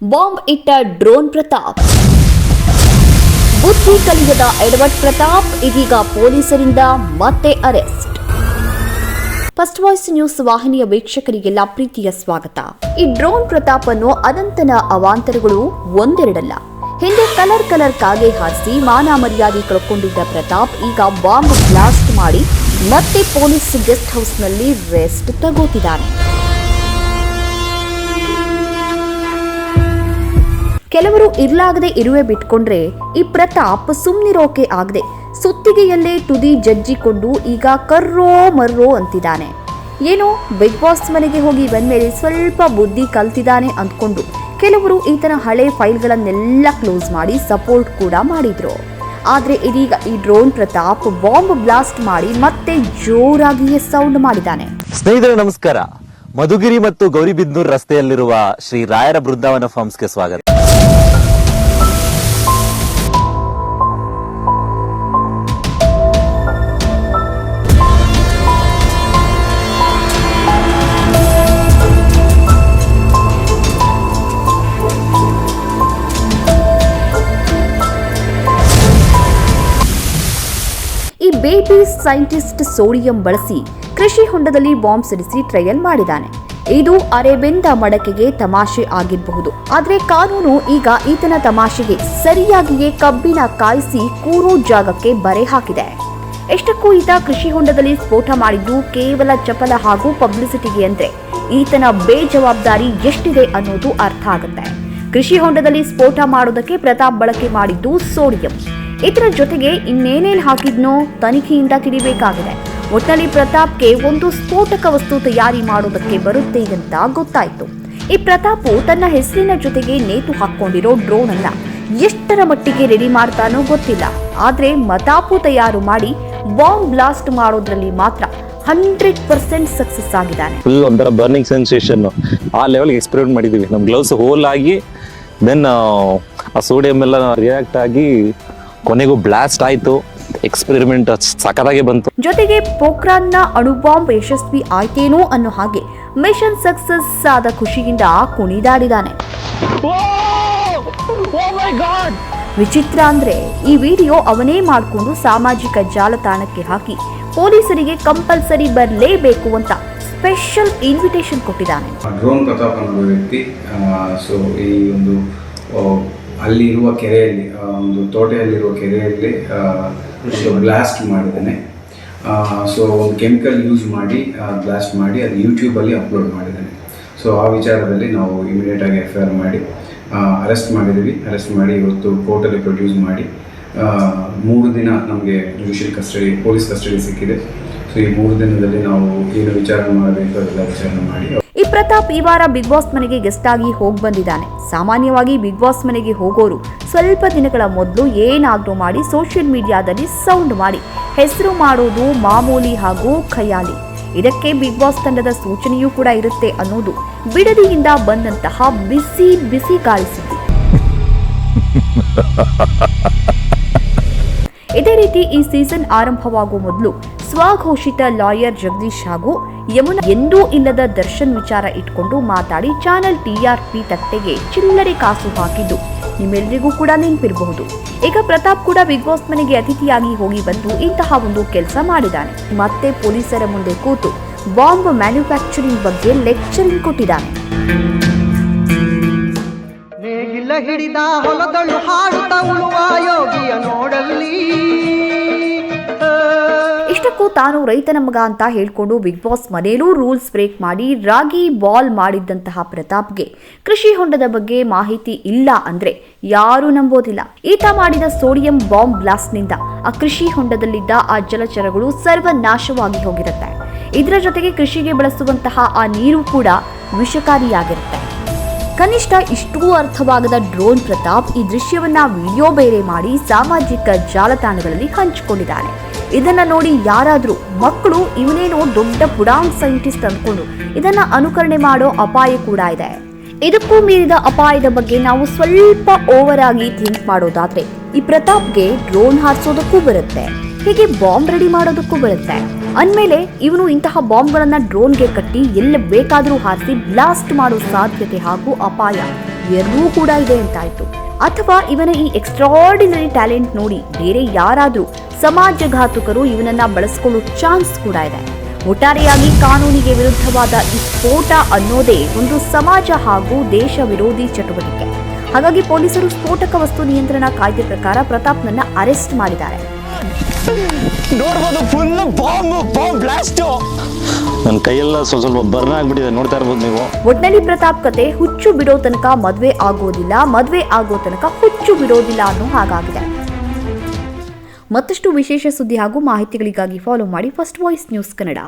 Bomb ಇಟ್ಟ drone Pratap. ಬುದ್ಧಿ ಕಲಿಯದ ಎಡವಟ್ ಪ್ರತಾಪ್, ಇದೀಗ ಪೊಲೀಸರಿಂದ ಮತ್ತೆ ಅರೆಸ್ಟ್. ಫಸ್ಟ್ ವಾಯ್ಸ್ ನ್ಯೂಸ್ ವಾಹಿನಿಯ ವೀಕ್ಷಕರಿಗೆಲ್ಲ ಪ್ರೀತಿಯ ಸ್ವಾಗತ. ಈ ಡ್ರೋನ್ ಪ್ರತಾಪ್ ಅನ್ನು ಅನಂತನ ಅವಾಂತರಗಳು ಒಂದೆರಡಲ್ಲ. ಹಿಂದೆ ಕಲರ್ ಕಲರ್ ಕಾಗೆ ಹಾರಿಸಿ ಮಾನ ಮರ್ಯಾದೆ ಕಳ್ಕೊಂಡಿದ್ದ ಪ್ರತಾಪ್ ಈಗ ಬಾಂಬ್ ಬ್ಲಾಸ್ಟ್ ಮಾಡಿ ಮತ್ತೆ ಪೊಲೀಸ್ ಗೆಸ್ಟ್ ಹೌಸ್ನಲ್ಲಿ ರೆಸ್ಟ್ ತಗೋತಿದ್ದಾನೆ. ಕೆಲವರು ಇರ್ಲಾಗದೆ ಇರುವೆ ಬಿಟ್ಕೊಂಡ್ರೆ ಈ ಪ್ರತಾಪ್ ಸುಮ್ನಿರೋಕೆ ಆಗದೆ ಸುತ್ತಿಗೆಯಲ್ಲೇ ತುದಿ ಜಜ್ಜಿಕೊಂಡು ಈಗ ಕರ್ರೋ ಮರ್ರೋ ಅಂತಿದ್ದಾನೆ. ಏನೋ ಬಿಗ್ ಬಾಸ್ ಮನೆಗೆ ಹೋಗಿ ಬಂದ್ಮೇಲೆ ಸ್ವಲ್ಪ ಬುದ್ಧಿ ಕಲ್ತಿದ್ದಾನೆ ಅಂದ್ಕೊಂಡು ಕೆಲವರು ಈತನ ಹಳೆ ಫೈಲ್ಗಳನ್ನೆಲ್ಲ ಕ್ಲೋಸ್ ಮಾಡಿ ಸಪೋರ್ಟ್ ಕೂಡ ಮಾಡಿದ್ರು. ಆದರೆ ಇದೀಗ ಈ ಡ್ರೋನ್ ಪ್ರತಾಪ್ ಬಾಂಬ್ ಬ್ಲಾಸ್ಟ್ ಮಾಡಿ ಮತ್ತೆ ಜೋರಾಗಿಯೇ ಸೌಂಡ್ ಮಾಡಿದ್ದಾನೆ. ಸ್ನೇಹಿತರೆ, ನಮಸ್ಕಾರ. ಮಧುಗಿರಿ ಮತ್ತು ಗೌರಿಬಿದ್ನೂರ್ ರಸ್ತೆಯಲ್ಲಿರುವ ಶ್ರೀ ರಾಯರ ಬೃಂದಾವನ ಫಾರ್ಮ್ಸ್ಗೆ ಸ್ವಾಗತ. ಈ ಬೇಬಿ ಸೈಂಟಿಸ್ಟ್ ಸೋಡಿಯಂ ಬಳಸಿ ಕೃಷಿ ಹೊಂಡದಲ್ಲಿ ಬಾಂಬ್ ಸಿಡಿಸಿ ಟ್ರಯಲ್ ಮಾಡಿದ್ದಾನೆ. ಇದು ಅರೆಬೆಂದ ಮಡಕೆಗೆ ತಮಾಷೆ ಆಗಿರಬಹುದು. ಆದರೆ ಕಾನೂನು ಈಗ ಈತನ ತಮಾಷೆಗೆ ಸರಿಯಾಗಿಯೇ ಕಬ್ಬಿನ ಕಾಯಿಸಿ ಕೂರು ಜಾಗಕ್ಕೆ ಬರೆ ಹಾಕಿದೆ. ಎಷ್ಟಕ್ಕೂ ಈತ ಕೃಷಿ ಹೊಂಡದಲ್ಲಿ ಸ್ಫೋಟ ಮಾಡಿದ್ದು ಕೇವಲ ಚಪಲ ಹಾಗೂ ಪಬ್ಲಿಸಿಟಿಗೆ ಅಂದ್ರೆ ಈತನ ಬೇಜವಾಬ್ದಾರಿ ಎಷ್ಟಿದೆ ಅನ್ನೋದು ಅರ್ಥ ಆಗುತ್ತೆ. ಕೃಷಿ ಹೊಂಡದಲ್ಲಿ ಸ್ಫೋಟ ಮಾಡೋದಕ್ಕೆ ಪ್ರತಾಪ್ ಬಳಕೆ ಮಾಡಿದ್ದು ಸೋಡಿಯಂ. ಇದರ ಜೊತೆಗೆ ಇನ್ನೇನೇನು ಹಾಕಿದ್ನೋ ತನಿಖೆಯಿಂದ ತಿಳಿಬೇಕಾಗಿದೆ. ಒಟ್ಟಲ್ಲಿ ಪ್ರತಾಪ್ಗೆ ಒಂದು ಸ್ಫೋಟಕ ವಸ್ತು ತಯಾರಿ ಮಾಡೋದಕ್ಕೆ ಬರುತ್ತೆ ಅಂತ ಗೊತ್ತಾಯ್ತು. ಈ ಪ್ರತಾಪು ತನ್ನ ಹೆಸರಿನ ಜೊತೆಗೆ ನೇತು ಹಾಕೊಂಡಿರೋ ಡ್ರೋನ್ ಅನ್ನ ಎಷ್ಟರ ಮಟ್ಟಿಗೆ ರೆಡಿ ಮಾಡ್ತಾನೋ ಗೊತ್ತಿಲ್ಲ. ಆದ್ರೆ ಮತಾಪು ತಯಾರು ಮಾಡಿ ಬಾಂಬ್ ಬ್ಲಾಸ್ಟ್ ಮಾಡೋದ್ರಲ್ಲಿ ಮಾತ್ರ ಹಂಡ್ರೆಡ್ ಪರ್ಸೆಂಟ್ ಸಕ್ಸಸ್ ಆಗಿದ್ದಾನೆ. ಫುಲ್ ಒಂಥರ ಬರ್ನಿಂಗ್ ಸೆನ್ಸೇಷನ್ ಆ ಲೆವೆಲ್ಗೆ ಎಕ್ಸ್ಪೆರಿಮೆಂಟ್ ಮಾಡಿದ್ದೀವಿ ನಮ್ಮ ಗ್ಲೌಸ್ ಹೋಲ್ ಆಗಿ ದೆನ್ ಆ ಸೋಡಿಯಂ ಎಲ್ಲ ರಿಯಾಕ್ಟ್ ಆಗಿ ಕೊನೆಗೂ ಬ್ಲಾಸ್ಟ್ ಆಯಿತು. ಎಕ್ಸ್ಪೆರಿಮೆಂಟ್ ಸಖತ್ತಾಗಿ ಬಂತು. ಜೊತೆಗೆ ಪೋಖ್ರಾನ್ನ ಅಣುಬಾಂಬ್ ಯಶಸ್ವಿ ಆಯ್ತೇನೋ ಅನ್ನೋ ಹಾಗೆ ಮಿಷನ್ ಸಕ್ಸಸ್ ಆದ ಖುಷಿಯಿಂದ ಕುಣಿದಾಡಿದಾನೆ. ವಿಚಿತ್ರ ಅಂದ್ರೆ ಈ ವಿಡಿಯೋ ಅವನೇ ಮಾಡಿಕೊಂಡು ಸಾಮಾಜಿಕ ಜಾಲತಾಣಕ್ಕೆ ಹಾಕಿ ಪೊಲೀಸರಿಗೆ ಕಂಪಲ್ಸರಿ ಬರಲೇಬೇಕು ಅಂತ ಸ್ಪೆಷಲ್ ಇನ್ವಿಟೇಷನ್ ಕೊಟ್ಟಿದ್ದಾನೆ ಡ್ರೋನ್ ಪ್ರತಾಪ್ ಅನ್ನೋ ವ್ಯಕ್ತಿ ಸೊ ಈ ಒಂದು ಅಲ್ಲಿರುವ ಕೆರೆಯಲ್ಲಿ ಒಂದು ತೋಟೆಯಲ್ಲಿರುವ ಕೆರೆಯಲ್ಲಿ ಬ್ಲಾಸ್ಟ್ ಮಾಡಿದ್ದೇನೆ. ಸೊ ಒಂದು ಕೆಮಿಕಲ್ ಯೂಸ್ ಮಾಡಿ ಬ್ಲಾಸ್ಟ್ ಮಾಡಿ, ಅದು ಯೂಟ್ಯೂಬಲ್ಲಿ ಅಪ್ಲೋಡ್ ಮಾಡಿದ್ದೇನೆ. ಸೊ ಆ ವಿಚಾರದಲ್ಲಿ ನಾವು ಇಮಿಡಿಯೇಟಾಗಿ ಎಫ್ ಐ ಮಾಡಿ ಅರೆಸ್ಟ್ ಮಾಡಿದ್ದೀವಿ. ಅರೆಸ್ಟ್ ಮಾಡಿ ಇವತ್ತು ಕೋರ್ಟಲ್ಲಿ ಪ್ರೊಡ್ಯೂಸ್ ಮಾಡಿ ಮೂರು ದಿನ ನಮಗೆ ಜುಡಿಷಿಯಲ್ ಕಸ್ಟಡಿ ಪೊಲೀಸ್ ಕಸ್ಟಡಿ ಸಿಕ್ಕಿದೆ. ಸೊ ಈ ಮೂರು ದಿನದಲ್ಲಿ ನಾವು ಏನು ವಿಚಾರಣೆ ಮಾಡಬೇಕು ಅದೆಲ್ಲ ವಿಚಾರಣೆ ಮಾಡಿ. ಪ್ರತಾಪ್ ಈ ವಾರ ಬಿಗ್ ಬಾಸ್ ಮನೆಗೆ ಗೆಸ್ಟ್ ಆಗಿ ಹೋಗಿ ಬಂದಿದ್ದಾನೆ. ಸಾಮಾನ್ಯವಾಗಿ ಬಿಗ್ ಬಾಸ್ ಮನೆಗೆ ಹೋಗೋರು ಸ್ವಲ್ಪ ದಿನಗಳ ಮೊದಲು ಏನಾದರೂ ಮಾಡಿ ಸೋಷಿಯಲ್ ಮೀಡಿಯಾದಲ್ಲಿ ಸೌಂಡ್ ಮಾಡಿ. ಹೆಸರು ಮಾಡೋದು ಮಾಮೂಲಿ ಹಾಗೂ ಖಯಾಲಿ. ಇದಕ್ಕೆ ಬಿಗ್ ಬಾಸ್ ತಂಡದ ಸೂಚನೆಯೂ ಕೂಡ ಇರುತ್ತೆ ಅನ್ನೋದು ಬಿಡದಿಯಿಂದ ಬಂದಂತಹ ಬಿಸಿ ಬಿಸಿ ಕಾಳಿಸಿದ್ದು ಇದೇ ರೀತಿ ಈ ಸೀಸನ್ ಆರಂಭವಾಗುವ ಮೊದಲು ಸ್ವಘೋಷಿತ ಲಾಯರ್ ಜಗದೀಶ್ ಹಾಗೂ ಯಮುನಾ ಎಂದೂ ಇಲ್ಲದ ದರ್ಶನ್ ವಿಚಾರ ಇಟ್ಕೊಂಡು ಮಾತಾಡಿ ಚಾನೆಲ್ ಟಿಆರ್ಪಿ ತಟ್ಟೆಗೆ ಚಿಲ್ಲರೆ ಕಾಸು ಹಾಕಿದ್ದು. ನಿಮ್ಮೆಲ್ಲರಿಗೂ ಕೂಡ ನೆನಪಿರಬಹುದು. ಈಗ ಪ್ರತಾಪ್ ಕೂಡ ಬಿಗ್ ಬಾಸ್ ಮನೆಗೆ ಅತಿಥಿಯಾಗಿ ಹೋಗಿ ಬಂದು ಇಂತಹ ಒಂದು ಕೆಲಸ ಮಾಡಿದ್ದಾನೆ ಮತ್ತೆ ಪೊಲೀಸರ ಮುಂದೆ ಕೂತು ಬಾಂಬ್ ಮ್ಯಾನುಫ್ಯಾಕ್ಚರಿಂಗ್ ಬಗ್ಗೆ ಲೆಕ್ಚರಿಂಗ್ ಕೊಟ್ಟಿದ್ದಾನೆ ಹಿಡಿದ ಹೊಲದಳು ಹಾಡುತ್ತ ಉಳುವ ಯೋಗಿಯ ನೋಡಲ್ಲಿ ತಾನು ರೈತನ ಮಗ ಅಂತ ಹೇಳ್ಕೊಂಡು ಬಿಗ್ ಬಾಸ್ ಮನೆಯಲ್ಲೂ ರೂಲ್ಸ್ ಬ್ರೇಕ್ ಮಾಡಿ ರಾಗಿ ಬಾಲ್ ಮಾಡಿದ್ದಂತಹ ಪ್ರತಾಪ್ಗೆ ಕೃಷಿ ಹೊಂಡದ ಬಗ್ಗೆ ಮಾಹಿತಿ ಇಲ್ಲ ಅಂದ್ರೆ ಯಾರೂ ನಂಬೋದಿಲ್ಲ. ಈತ ಮಾಡಿದ ಸೋಡಿಯಂ ಬಾಂಬ್ ಬ್ಲಾಸ್ಟ್ನಿಂದ ಆ ಕೃಷಿ ಹೊಂಡದಲ್ಲಿದ್ದ ಆ ಜಲಚರಗಳು ಸರ್ವನಾಶವಾಗಿ ಹೋಗಿರುತ್ತೆ. ಇದರ ಜೊತೆಗೆ ಕೃಷಿಗೆ ಬಳಸುವಂತಹ ಆ ನೀರು ಕೂಡ ವಿಷಕಾರಿಯಾಗಿರುತ್ತೆ. ಕನಿಷ್ಠ ಇಷ್ಟೂ ಅರ್ಥವಾಗದ ಡ್ರೋನ್ ಪ್ರತಾಪ್ ಈ ದೃಶ್ಯವನ್ನ ವಿಡಿಯೋ ಬೇರೆ ಮಾಡಿ ಸಾಮಾಜಿಕ ಜಾಲತಾಣಗಳಲ್ಲಿ ಹಂಚಿಕೊಂಡಿದ್ದಾನೆ. ಇದನ್ನ ನೋಡಿ ಯಾರಾದರೂ ಮಕ್ಕಳು ಇವನೇನೋ ದೊಡ್ಡ ಪುಡಾಂಗ್ ಸೈಂಟಿಸ್ಟ್ ಅಂದ್ಕೊಂಡು ಇದನ್ನ ಅನುಕರಣೆ ಮಾಡೋ ಅಪಾಯ ಕೂಡ ಇದೆ. ಇದಕ್ಕೂ ಮೀರಿದ ಅಪಾಯದ ಬಗ್ಗೆ ನಾವು ಸ್ವಲ್ಪ ಓವರ್ ಆಗಿ ಥಿಂಕ್ ಮಾಡೋದಾದ್ರೆ ಈ ಪ್ರತಾಪ್ಗೆ ಡ್ರೋನ್ ಹಾರಿಸೋದಕ್ಕೂ ಬರುತ್ತೆ. ಹೀಗೆ ಬಾಂಬ್ ರೆಡಿ ಮಾಡೋದಕ್ಕೂ ಬರುತ್ತೆ. ಅಂದಮೇಲೆ ಇವನು ಇಂತಹ ಬಾಂಬ್ಗಳನ್ನು ಡ್ರೋನ್ಗೆ ಕಟ್ಟಿ ಎಲ್ಲಿ ಬೇಕಾದರೂ ಹಾರಿಸಿ ಬ್ಲಾಸ್ಟ್ ಮಾಡೋ ಸಾಧ್ಯತೆ ಹಾಗೂ ಅಪಾಯ ಎರಡೂ ಕೂಡ ಇದೆ ಅಂತಾಯಿತು. ಅಥವಾ ಇವನ ಈ ಎಕ್ಸ್ಟ್ರಾರ್ಡಿನರಿ ಟ್ಯಾಲೆಂಟ್ ನೋಡಿ ಬೇರೆ ಯಾರಾದರೂ ಸಮಾಜಘಾತುಕರು ಇವನನ್ನ ಬಳಸ್ಕೊಳ್ಳೋ ಚಾನ್ಸ್ ಕೂಡ ಇದೆ. ಒಟ್ಟಾರೆಯಾಗಿ ಕಾನೂನಿಗೆ ವಿರುದ್ಧವಾದ ಈ ಸ್ಫೋಟ ಅನ್ನೋದೇ ಒಂದು ಸಮಾಜ ಹಾಗೂ ದೇಶ ವಿರೋಧಿ ಚಟುವಟಿಕೆ. ಹಾಗಾಗಿ ಪೊಲೀಸರು ಸ್ಫೋಟಕ ವಸ್ತು ನಿಯಂತ್ರಣ ಕಾಯ್ದೆ ಪ್ರಕಾರ ಪ್ರತಾಪ್ನನ್ನ ಅರೆಸ್ಟ್ ಮಾಡಿದ್ದಾರೆ. ನೋಡ್ಬೋದು ಫುಲ್ ಬಾಂಬ್ ಬಾಂಬ್ ಬ್ಲಾಸ್ಟ್ ನನ್ನ ಕೈಯೆಲ್ಲ ಸ್ವಲ್ಪ ಸ್ವಲ್ಪ ಬರ್ನ್ ಆಗ್ಬಿಟ್ಟಿದೆ ನೋಡ್ತಾ ಇರ್ಬೋದು ನೀವು. ಒಟ್ನಲ್ಲಿ ಪ್ರತಾಪ್ ಕತೆ ಹುಚ್ಚು ಬಿಡೋ ತನಕ ಮದ್ವೆ ಆಗೋದಿಲ್ಲ ಮದ್ವೆ ಆಗೋ ತನಕ ಹುಚ್ಚು ಬಿಡೋದಿಲ್ಲ ಅನ್ನೋ ಹಾಗಾಗಿದೆ. ಮತ್ತಷ್ಟು ವಿಶೇಷ ಸುದ್ದಿ ಹಾಗೂ ಮಾಹಿತಿಗಳಿಗಾಗಿ ಫಾಲೋ ಮಾಡಿ ಫಸ್ಟ್ ವಾಯ್ಸ್ ನ್ಯೂಸ್ ಕನ್ನಡ